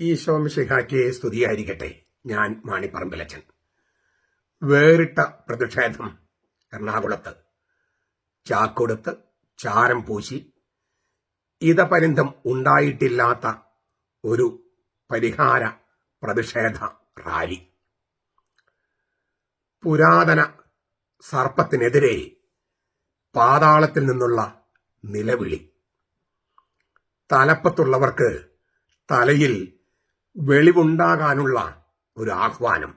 ഈശോമിഷിഹാക്കിയെ സ്തുതിയായിരിക്കട്ടെ. ഞാൻ മാണിപ്പറമ്പിലച്ചൻ. വേറിട്ട പ്രതിഷേധം എറണാകുളത്ത്. ചാക്കൊടുത്ത് ചാരം പൂശി. ഇതപരിന്തം ഉണ്ടായിട്ടില്ലാത്ത ഒരു പരിഹാര പ്രതിഷേധ റാലി. പുരാതന സർപ്പത്തിനെതിരെ പാതാളത്തിൽ നിന്നുള്ള നിലവിളി. തലപ്പത്തുള്ളവർക്ക് തലയിൽ വെളിവുണ്ടാകാനുള്ള ഒരു ആഹ്വാനം.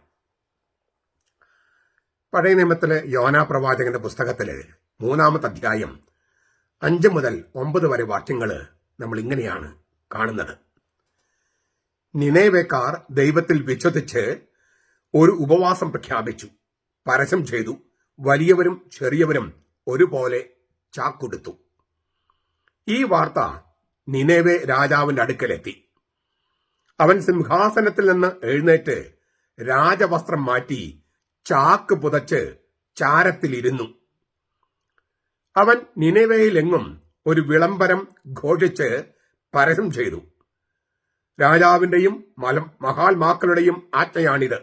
പഴയ നിയമത്തിലെ യോനാ പ്രവാചകന്റെ പുസ്തകത്തിലെ മൂന്നാമത്തെ അധ്യായം അഞ്ച് മുതൽ ഒമ്പത് വരെ വാക്യങ്ങൾ നമ്മൾ ഇങ്ങനെയാണ് കാണുന്നത്. നിനേവേക്കാർ ദൈവത്തിൽ വിശ്വസിച്ച് ഒരു ഉപവാസം പ്രഖ്യാപിച്ചു. പരസ്യം ചെയ്തു. വലിയവരും ചെറിയവരും ഒരുപോലെ ചാക്കൊടുത്തു. ഈ വാർത്ത നിനേവെ രാജാവിന്റെ അടുക്കലെത്തി. അവൻ സിംഹാസനത്തിൽ നിന്ന് എഴുന്നേറ്റ് രാജവസ്ത്രം മാറ്റി ചാക്ക് പുതച്ച് ചാരത്തിലിരുന്നു. അവൻ നിനവേയിലെങ്ങും ഒരു വിളംബരം ഘോഷിച്ച് പരസ്യം ചെയ്തു. രാജാവിന്റെയും മഹാത്മാക്കളുടെയും ആജ്ഞയാണിത്.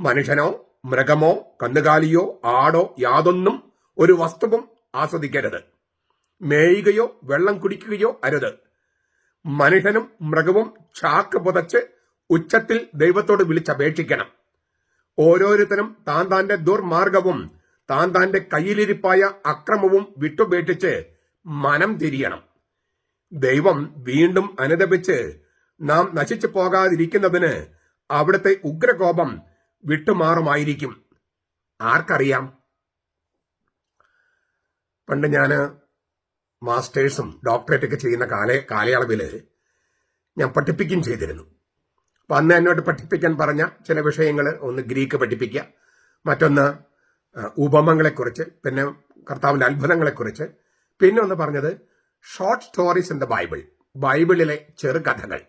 മനുഷ്യനോ മൃഗമോ കന്നുകാലിയോ ആടോ യാതൊന്നും ഒരു വസ്തുവും ആസ്വദിക്കരുത്. മേയുകയോ വെള്ളം കുടിക്കുകയോ അരുത്. മനുഷ്യനും മൃഗവും ചാക്ക് പുതച്ച് ഉച്ചത്തിൽ ദൈവത്തോട് വിളിച്ചപേക്ഷിക്കണം. ഓരോരുത്തരും താൻ താന്റെ ദുർമാർഗവും താൻ താന്റെ കയ്യിലിരിപ്പായ അക്രമവും വിട്ടുപേക്ഷിച്ച് മനം തിരിയണം. ദൈവം വീണ്ടും അനുദപിച്ച് നാം നശിച്ചു പോകാതിരിക്കുന്നതിന് അവിടുത്തെ ഉഗ്രകോപം വിട്ടുമാറുമായിരിക്കും. ആർക്കറിയാം? പണ്ട് ഞാൻ മാസ്റ്റേഴ്സും ഡോക്ടറേറ്റ് ഒക്കെ ചെയ്യുന്ന കാല കാലയളവിൽ ഞാൻ പഠിപ്പിക്കുകയും ചെയ്തിരുന്നു. അപ്പൊ അന്ന് എന്നോട് പഠിപ്പിക്കാൻ പറഞ്ഞ ചില വിഷയങ്ങൾ ഒന്ന് ഗ്രീക്ക് പഠിപ്പിക്കുക മറ്റൊന്ന് ഉപമങ്ങളെക്കുറിച്ച് പിന്നെ കർത്താവിന്റെ അത്ഭുതങ്ങളെക്കുറിച്ച്. പിന്നെ ഒന്ന് പറഞ്ഞത് short stories in the Bible ബൈബിളിലെ ചെറുകഥകൾ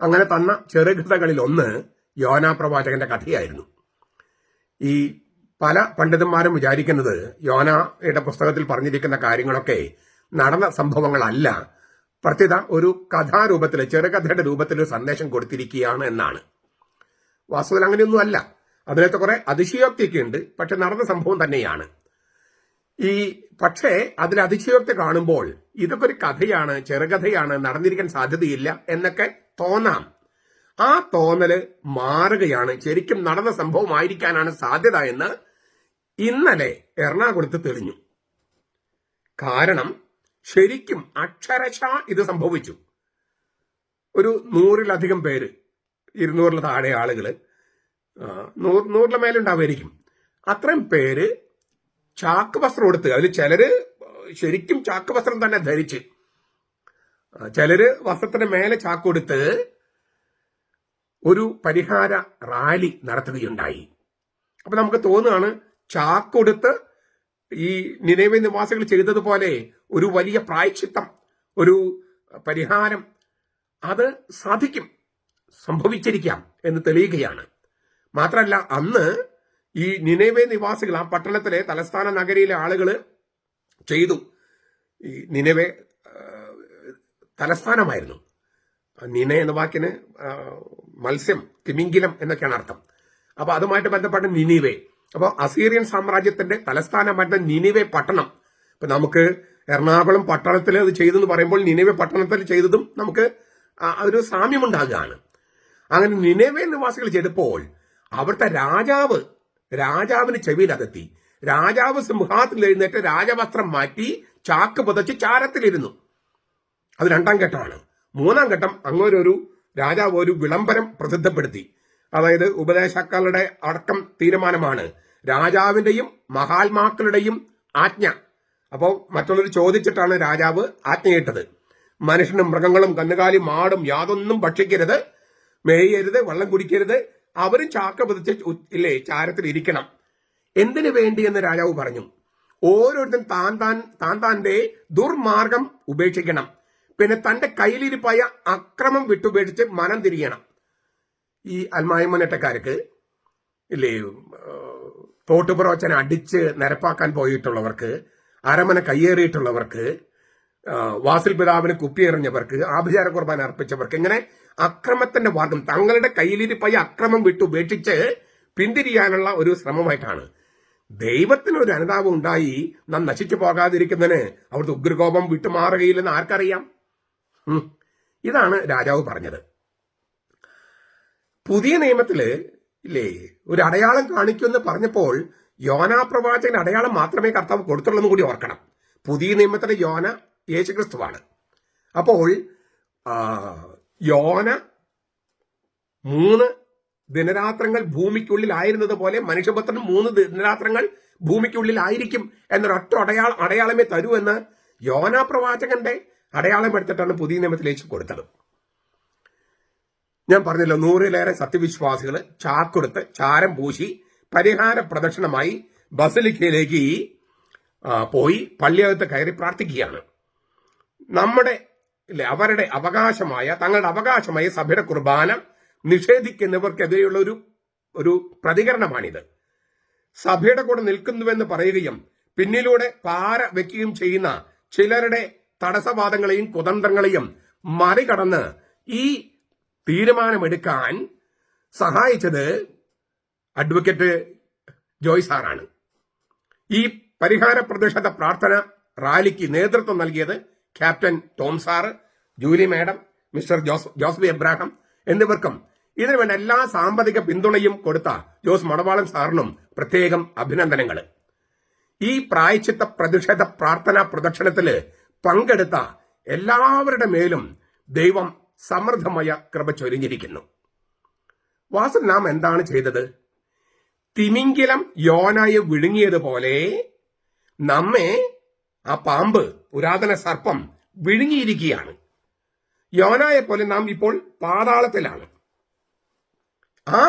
അങ്ങനെ തന്ന ചെറുകഥകളിൽ ഒന്ന് യോനാ പ്രവാചകന്റെ കഥയായിരുന്നു. ഈ പല പണ്ഡിതന്മാരും വിചാരിക്കുന്നത് യോനയുടെ പുസ്തകത്തിൽ പറഞ്ഞിരിക്കുന്ന കാര്യങ്ങളൊക്കെ നടന്ന സംഭവങ്ങളല്ല. പ്രത്യേക ഒരു കഥാരൂപത്തിൽ ചെറുകഥയുടെ രൂപത്തിൽ ഒരു സന്ദേശം കൊടുത്തിരിക്കുകയാണ് എന്നാണ്. വാസ്തവത്തിൽ അങ്ങനെയൊന്നും അല്ല അതിനകത്ത് കുറെ അതിശയോക്തിയൊക്കെ ഉണ്ട്. പക്ഷെ നടന്ന സംഭവം തന്നെയാണ്. ഈ പക്ഷേ അതിൽ അതിശയോക്തി കാണുമ്പോൾ ഇതൊക്കെ ഒരു കഥയാണ് ചെറുകഥയാണ് നടന്നിരിക്കാൻ സാധ്യതയില്ല എന്നൊക്കെ തോന്നാം. ആ തോന്നൽ മാറുകയാണ്. ശരിക്കും നടന്ന സംഭവമായിരിക്കാനാണ് സാധ്യത എന്ന് ഇന്നലെ എറണാകുളത്ത് തെളിഞ്ഞു. കാരണം ശരിക്കും അക്ഷരശ ഇത് സംഭവിച്ചു. ഒരു നൂറിലധികം പേര് ഇരുന്നൂറിൽ താഴെ ആളുകൾ നൂറ് നൂറിലെ മേലുണ്ടാവുമായിരിക്കും. അത്രയും പേര് ചാക്ക് വസ്ത്രം എടുത്ത് അതിൽ ചിലര് ശരിക്കും ചാക്ക് വസ്ത്രം തന്നെ ധരിച്ച് ചിലര് വസ്ത്രത്തിന്റെ മേലെ ചാക്ക് കൊടുത്ത് ഒരു പരിഹാര റാലി നടത്തുകയുണ്ടായി. അപ്പൊ നമുക്ക് തോന്നുകയാണ് ചാക്കൊടുത്ത് ഈ നിലവ നിവാസികൾ ചെയ്തതുപോലെ ഒരു വലിയ പ്രായച്ചിത്തം ഒരു പരിഹാരം അത് സാധിക്കും സംഭവിച്ചിരിക്കാം എന്ന് തെളിയുകയാണ്. മാത്രമല്ല അന്ന് ഈ നിനവെ നിവാസികൾ ആ പട്ടണത്തിലെ തലസ്ഥാന നഗരിയിലെ ആളുകൾ ചെയ്തു. ഈ നിനവെ തലസ്ഥാനമായിരുന്നു. നിന എന്ന വാക്കിന് മത്സ്യം തിമിംഗിലം എന്നൊക്കെയാണ് അർത്ഥം. അപ്പൊ അതുമായിട്ട് ബന്ധപ്പെട്ട നിനിവെ അപ്പോൾ അസീറിയൻ സാമ്രാജ്യത്തിന്റെ തലസ്ഥാനമായിരുന്ന നിനിവെ പട്ടണം. ഇപ്പൊ നമുക്ക് എറണാകുളം പട്ടണത്തിൽ അത് ചെയ്തെന്ന് പറയുമ്പോൾ നിനവെ പട്ടണത്തിൽ ചെയ്തതും നമുക്ക് ഒരു സാമ്യമുണ്ടാകുകയാണ്. അങ്ങനെ നിനവെ നിവാസികൾ ചെയ്തപ്പോൾ അവിടുത്തെ രാജാവ് രാജാവിന് ചെവിയിലകത്തി. രാജാവ് സിംഹാസനത്തിൽ എഴുന്നേറ്റ് രാജവസ്ത്രം മാറ്റി ചാക്ക് പുതച്ച് ചാരത്തിലിരുന്നു. അത് രണ്ടാം ഘട്ടമാണ്. മൂന്നാം ഘട്ടം അങ്ങോരൊരു രാജാവ് ഒരു വിളംബരം പ്രസിദ്ധപ്പെടുത്തി. അതായത് ഉപദേശക്കാരുടെ അടക്കം തീരുമാനമാണ്. രാജാവിന്റെയും മഹാത്മാക്കളുടെയും ആജ്ഞ. അപ്പോൾ മറ്റുള്ളവർ ചോദിച്ചിട്ടാണ് രാജാവ് ആജ്ഞയിട്ടത്. മനുഷ്യനും മൃഗങ്ങളും കന്നുകാലിയും മാടും യാതൊന്നും ഭക്ഷിക്കരുത് മേയരുത് വെള്ളം കുടിക്കരുത്. അവരും ചാക്ക പതിച്ച് ഇല്ലേ ചാരത്തിൽ ഇരിക്കണം. എന്തിനു വേണ്ടി എന്ന് രാജാവ് പറഞ്ഞു. ഓരോരുത്തരും താൻ താൻ താൻ താന്റെ ദുർമാർഗം ഉപേക്ഷിക്കണം. പിന്നെ തന്റെ കയ്യിലിരിപ്പായ അക്രമം വിട്ടുപേക്ഷിച്ച് മനം തിരിയണം. ഈ അൽമായമുന്നേറ്റക്കാർക്ക് ഇല്ലേ ഏഹ്, തോട്ടുപുറോച്ചനെ അടിച്ച് നിരപ്പാക്കാൻ പോയിട്ടുള്ളവർക്ക് അരമന കയ്യേറിയിട്ടുള്ളവർക്ക് വാസിൽ പിതാവിന് കുപ്പിയെറിഞ്ഞവർക്ക് ആഭിചാര കുർബാന അർപ്പിച്ചവർക്ക് ഇങ്ങനെ അക്രമത്തിന്റെ മാർഗം തങ്ങളുടെ കയ്യിലിരിപ്പായി അക്രമം വിട്ടുപേക്ഷിച്ച് പിന്തിരിയാനുള്ള ഒരു ശ്രമമായിട്ടാണ്. ദൈവത്തിന് ഒരു അനുതാപം ഉണ്ടായി നാം നശിച്ചു പോകാതിരിക്കുന്നതിന് അവിടുത്തെ ഉഗ്രകോപം വിട്ടുമാറുകയില്ലെന്ന് ആർക്കറിയാം? ഇതാണ് രാജാവ് പറഞ്ഞത്. പുതിയ നിയമത്തിൽ ഇല്ലേ? ഒരു അടയാളം കാണിക്കുമെന്ന് പറഞ്ഞപ്പോൾ യോനാ പ്രവാചകൻ അടയാളം മാത്രമേ കർത്താവ് കൊടുത്തുള്ളൂ കൂടി ഓർക്കണം. പുതിയ നിയമത്തിലെ യോന യേശുക്രിസ്തുവാണ്. അപ്പോൾ യോന മൂന്ന് ദിനരാത്രങ്ങൾ ഭൂമിക്കുള്ളിൽ ആയിരുന്നത് പോലെ മനുഷ്യപുത്രൻ മൂന്ന് ദിനരാത്രങ്ങൾ ഭൂമിക്കുള്ളിൽ ആയിരിക്കും എന്നൊരൊറ്റ അടയാള അടയാളമേ തരൂ എന്ന് യോന പ്രവാചകന്റെ അടയാളം എടുത്തിട്ടാണ് പുതിയ നിയമത്തിലേക്ക് കൊടുത്തത്. ഞാൻ പറഞ്ഞല്ലോ നൂറിലേറെ സത്യവിശ്വാസികൾ ചാക്കൊടുത്ത് ചാരം പൂശി പരിഹാര പ്രദക്ഷിണമായി ബസലിക്കയിലേക്ക് പോയി പള്ളിയകത്ത് കയറി പ്രാർത്ഥിക്കുകയാണ്. നമ്മുടെ അവരുടെ അവകാശമായ തങ്ങളുടെ അവകാശമായ സഭയുടെ കുർബാന നിഷേധിക്കുന്നവർക്കെതിരെയുള്ള ഒരു ഒരു പ്രതികരണമാണിത്. സഭയുടെ കൂടെ നിൽക്കുന്നുവെന്ന് പറയുകയും പിന്നിലൂടെ പാര വെക്കുകയും ചെയ്യുന്ന ചിലരുടെ തടസ്സവാദങ്ങളെയും കുതന്ത്രങ്ങളെയും മറികടന്ന് ഈ തീരുമാനമെടുക്കാൻ സഹായിച്ചത് അഡ്വക്കേറ്റ് ജോയ് സാറാണ്. ഈ പരിഹാര പ്രതിഷേധ പ്രാർത്ഥന റാലിക്ക് നേതൃത്വം നൽകിയത് captain Tom sir Julie madam mister Jose Joseph Abraham എന്നിവർക്കും. ഇതിനു വേണ്ട എല്ലാ സാമ്പത്തിക പിന്തുണയും കൊടുത്ത ജോസ് മണവാളൻ സാറിനും പ്രത്യേകം അഭിനന്ദനങ്ങൾ. ഈ പ്രായച്ചിത്ത പ്രതിഷേധ പ്രാർത്ഥനാ പ്രദക്ഷിണത്തിൽ പങ്കെടുത്ത എല്ലാവരുടെ മേലും ദൈവം സമൃദ്ധമായ കൃപ ചൊരിഞ്ഞിരിക്കുന്നു. വാസൻ നാം എന്താണ് ചെയ്തത്? തിമിങ്കിലം യോനായി വിഴുങ്ങിയതുപോലെ നമ്മെ ആ പാമ്പ് പുരാതന സർപ്പം വിഴുങ്ങിയിരിക്കുകയാണ്. യോനായെ പോലെ നാം ഇപ്പോൾ പാതാളത്തിലാണ്. ആ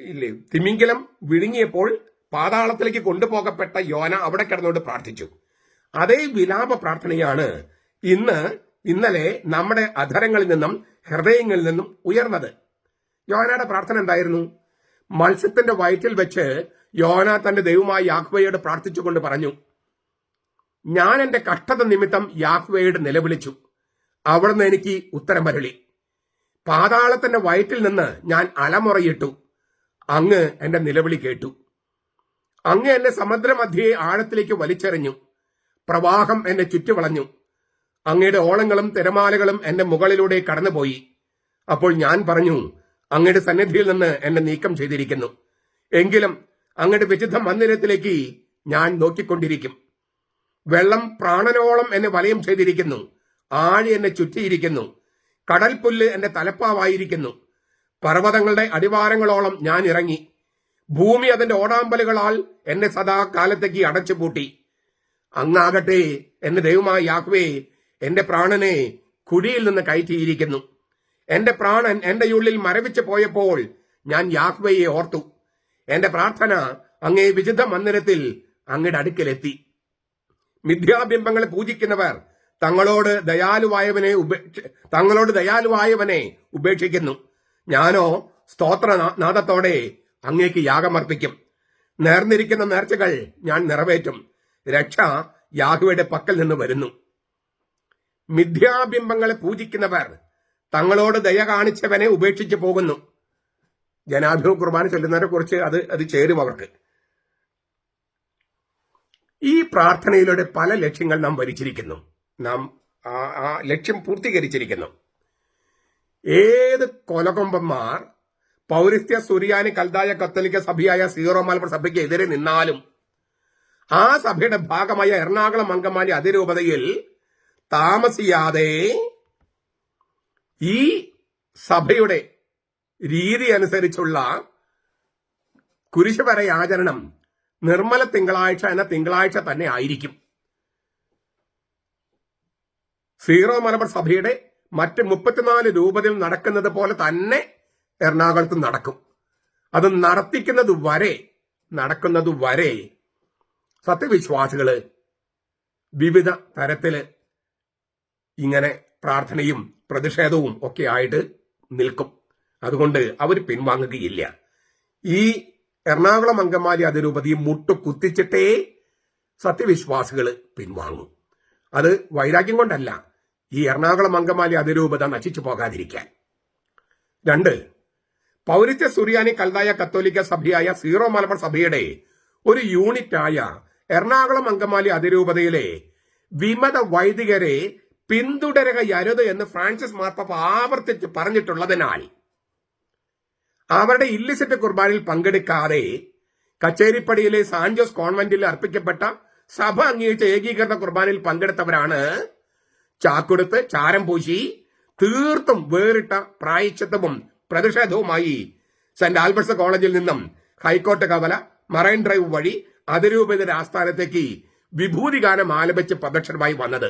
ഇല്ലേ തിമിങ്കിലം വിഴുങ്ങിയപ്പോൾ പാതാളത്തിലേക്ക് കൊണ്ടുപോകപ്പെട്ട യോന അവിടെ കിടന്നുകൊണ്ട് പ്രാർത്ഥിച്ചു. അതേ വിലാപ പ്രാർത്ഥനയാണ് ഇന്ന് ഇന്നലെ നമ്മുടെ അധരങ്ങളിൽ നിന്നും ഹൃദയങ്ങളിൽ നിന്നും ഉയർന്നത്. യോനയുടെ പ്രാർത്ഥന എന്തായിരുന്നു? മത്സ്യത്തിന്റെ വയറ്റിൽ വെച്ച് യോന തന്റെ ദൈവമായ യാഹ്വയോട് പ്രാർത്ഥിച്ചുകൊണ്ട് പറഞ്ഞു ഞാൻ എന്റെ കഷ്ടത നിമിത്തം യാഹ്വയോട് നിലവിളിച്ചു. അവിടുന്ന് എനിക്ക് ഉത്തരം വരളി. പാതാളത്തിന്റെ വയറ്റിൽ നിന്ന് ഞാൻ അലമുറയിട്ടു. അങ്ങ് എന്റെ നിലവിളി കേട്ടു. അങ്ങ് എന്നെ സമുദ്രമധ്യയെ ആഴത്തിലേക്ക് വലിച്ചെറിഞ്ഞു. പ്രവാഹം എന്നെ ചുറ്റുവളഞ്ഞു. അങ്ങയുടെ ഓളങ്ങളും തിരമാലകളും എന്റെ മുകളിലൂടെ കടന്നുപോയി. അപ്പോൾ ഞാൻ പറഞ്ഞു അങ്ങയുടെ സന്നിധിയിൽ നിന്ന് എന്നെ നീക്കം ചെയ്തിരിക്കുന്നു. എങ്കിലും അങ്ങയുടെ വിശുദ്ധ മന്ദിരത്തിലേക്ക് ഞാൻ നോക്കിക്കൊണ്ടിരിക്കും. വെള്ളം പ്രാണനോളം എന്നെ വലയം ചെയ്തിരിക്കുന്നു. ആഴി എന്നെ ചുറ്റിയിരിക്കുന്നു. കടൽ പുല്ല് എന്റെ തലപ്പാവായിരിക്കുന്നു. പർവതങ്ങളുടെ അടിവാരങ്ങളോളം ഞാൻ ഇറങ്ങി. ഭൂമി അതിന്റെ ഓടാമ്പലുകളാൽ എന്നെ സദാ കാലത്തേക്ക് അടച്ചുപൂട്ടി. അങ്ങാകട്ടെ എന്റെ ദൈവമായ യാഹ്വേ എന്റെ പ്രാണനെ കുഴിയിൽ നിന്ന് കയറ്റിയിരിക്കുന്നു. എന്റെ പ്രാണൻ എന്റെ ഉള്ളിൽ മരവിച്ചു പോയപ്പോൾ ഞാൻ യാഹ്വയെ ഓർത്തു. എന്റെ പ്രാർത്ഥന അങ്ങേ വിശുദ്ധ മന്ദിരത്തിൽ അങ്ങയുടെ അടുക്കലെത്തി. മിഥ്യാബിംബങ്ങളെ പൂജിക്കുന്നവർ തങ്ങളോട് ദയാലുവായവനെ ഉപേക്ഷ തങ്ങളോട് ദയാലുവായവനെ ഉപേക്ഷിക്കുന്നു. ഞാനോ സ്തോത്ര നാ- നാദത്തോടെ അങ്ങേക്ക് യാഗമർപ്പിക്കും. നേർന്നിരിക്കുന്ന നേർച്ചകൾ ഞാൻ നിറവേറ്റും. രക്ഷ യാഹുവയുടെ പക്കൽ നിന്ന് വരുന്നു. മിഥ്യാബിംബങ്ങളെ പൂജിക്കുന്നവർ തങ്ങളോട് ദയ കാണിച്ചവനെ ഉപേക്ഷിച്ചു പോകുന്നു. ജനാഭിമുഖ കുർബാന ചൊല്ലുന്നവരെ കുറിച്ച് അത് അത് ചേരും അവർക്ക്. ഈ പ്രാർത്ഥനയിലൂടെ പല ലക്ഷ്യങ്ങൾ നാം വരിച്ചിരിക്കുന്നു. നാം ആ ലക്ഷ്യം പൂർത്തീകരിച്ചിരിക്കുന്നു. ഏത് കൊലകൊമ്പന്മാർ പൗരസ്ത്യ സുറിയാനി കൽതായ കത്തോലിക്ക സഭയായ സീറോ മലബാർ സഭയ്ക്ക് എതിരെ നിന്നാലും ആ സഭയുടെ ഭാഗമായ എറണാകുളം അങ്കമാലി അതിരൂപതയിൽ താമസിയാതെ ഈ സഭയുടെ രീതി അനുസരിച്ചുള്ള കുരിശുപര ആചരണം നിർമ്മല തിങ്കളാഴ്ച എന്ന തിങ്കളാഴ്ച തന്നെ ആയിരിക്കും. സീറോ മലബാർ സഭയുടെ മറ്റ് മുപ്പത്തിനാല് രൂപതയിൽ നടക്കുന്നത് പോലെ തന്നെ എറണാകുളത്ത് നടക്കും. അത് നടത്തിക്കുന്നത് വരെ നടക്കുന്നത് വരെ സത്യവിശ്വാസികൾ വിവിധ തരത്തിൽ ഇങ്ങനെ പ്രാർത്ഥനയും പ്രതിഷേധവും ഒക്കെ ആയിട്ട് നിൽക്കും. അതുകൊണ്ട് അവർ പിൻവാങ്ങുകയില്ല. ഈ എറണാകുളം അങ്കമാലി അതിരൂപതി മുട്ടു കുത്തിച്ചിട്ടേ സത്യവിശ്വാസികൾ പിൻവാങ്ങും. അത് വൈരാഗ്യം കൊണ്ടല്ല. ഈ എറണാകുളം അങ്കമാലി അതിരൂപത നശിച്ചു പോകാതിരിക്കാൻ. രണ്ട് പൗരത്യ സുറിയാനി കൽതായ കത്തോലിക്ക സഭയായ സീറോ മലബാർ സഭയുടെ ഒരു യൂണിറ്റായ എറണാകുളം അങ്കമാലി അതിരൂപതയിലെ വിമത വൈദികരെ പിന്തുടരുകയരുത് എന്ന് ഫ്രാൻസിസ് മാർപ്പാപ്പ ആവർത്തിച്ച് പറഞ്ഞിട്ടുള്ളതിനാൽ അവരുടെ ഇല്ലിസിറ്റ് കുർബാനിൽ പങ്കെടുക്കാതെ കച്ചേരിപ്പടിയിലെ സാൻജോസ് കോൺവെന്റിൽ അർപ്പിക്കപ്പെട്ട സഭ അംഗീകരിച്ച ഏകീകൃത കുർബാനയിൽ പങ്കെടുത്തവരാണ് ചാക്കൊടുത്ത് ചാരം പൂശി തീർത്തും വേറിട്ട പ്രായച്ചിത്തവും പ്രതിഷേധവുമായി സെന്റ് ആൽബർട്ട്സ് കോളേജിൽ നിന്നും ഹൈക്കോർട്ട് കവല മറൈൻ ഡ്രൈവ് വഴി അതിരൂപതയുടെ ആസ്ഥാനത്തേക്ക് വിഭൂതിഗാനം ആലപിച്ച് പ്രദക്ഷിണമായി വന്നത്.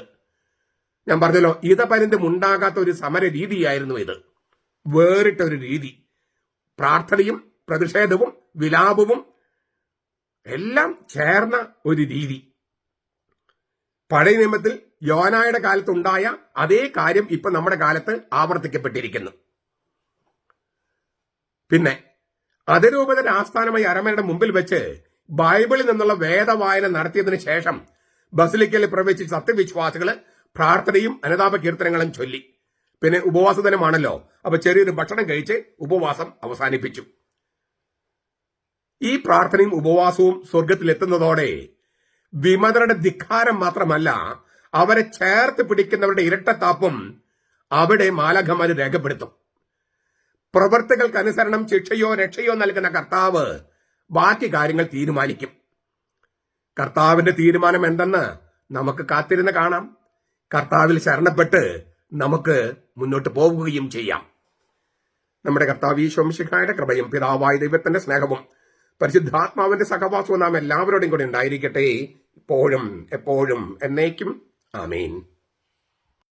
ഞാൻ പറഞ്ഞല്ലോ ഇതപരിന്തം ഉണ്ടാകാത്ത ഒരു സമര രീതിയായിരുന്നു ഇത്. വേറിട്ട ഒരു രീതി. പ്രാർത്ഥനയും പ്രതിഷേധവും വിലാപവും എല്ലാം ചേർന്ന ഒരു രീതി. പഴയ നിയമത്തിൽ യോനായുടെ കാലത്തുണ്ടായ അതേ കാര്യം ഇപ്പൊ നമ്മുടെ കാലത്ത് ആവർത്തിക്കപ്പെട്ടിരിക്കുന്നു. പിന്നെ അതിരൂപതയുടെ ആസ്ഥാനമായി അരമനയുടെ മുമ്പിൽ വെച്ച് ബൈബിളിൽ നിന്നുള്ള വേദവായന നടത്തിയതിനു ശേഷം ബസിലിക്കലിൽ പ്രവേശിച്ച സത്യവിശ്വാസികൾ പ്രാർത്ഥനയും അനുതാപ കീർത്തനങ്ങളും ചൊല്ലി. പിന്നെ ഉപവാസ ദിനമാണല്ലോ അപ്പൊ ചെറിയൊരു ഭക്ഷണം കഴിച്ച് ഉപവാസം അവസാനിപ്പിച്ചു. ഈ പ്രാർത്ഥനയും ഉപവാസവും സ്വർഗത്തിലെത്തുന്നതോടെ വിമതരുടെ ധിക്കാരം മാത്രമല്ല അവരെ ചേർത്ത് പിടിക്കുന്നവരുടെ ഇരട്ടത്താപ്പും അവിടെ മാലകമാര് രേഖപ്പെടുത്തും. പ്രവർത്തികൾക്ക് അനുസരണം ശിക്ഷയോ രക്ഷയോ നൽകുന്ന കർത്താവ് ബാക്കി കാര്യങ്ങൾ തീരുമാനിക്കും. കർത്താവിന്റെ തീരുമാനം എന്തെന്ന് നമുക്ക് കാത്തിരുന്ന് കാണാം. കർത്താവിൽ ശരണപ്പെട്ട് നമുക്ക് മുന്നോട്ട് പോവുകയും ചെയ്യാം. നമ്മുടെ കർത്താവ് ഈ ശോംശിഖായുടെ കൃപയും പിതാവായ ദൈവത്തിന്റെ സ്നേഹവും പരിശുദ്ധാത്മാവിന്റെ സഹവാസവും നാം എല്ലാവരോടും കൂടി ഉണ്ടായിരിക്കട്ടെ. ഇപ്പോഴും എപ്പോഴും എന്നേക്കും. ആമീൻ.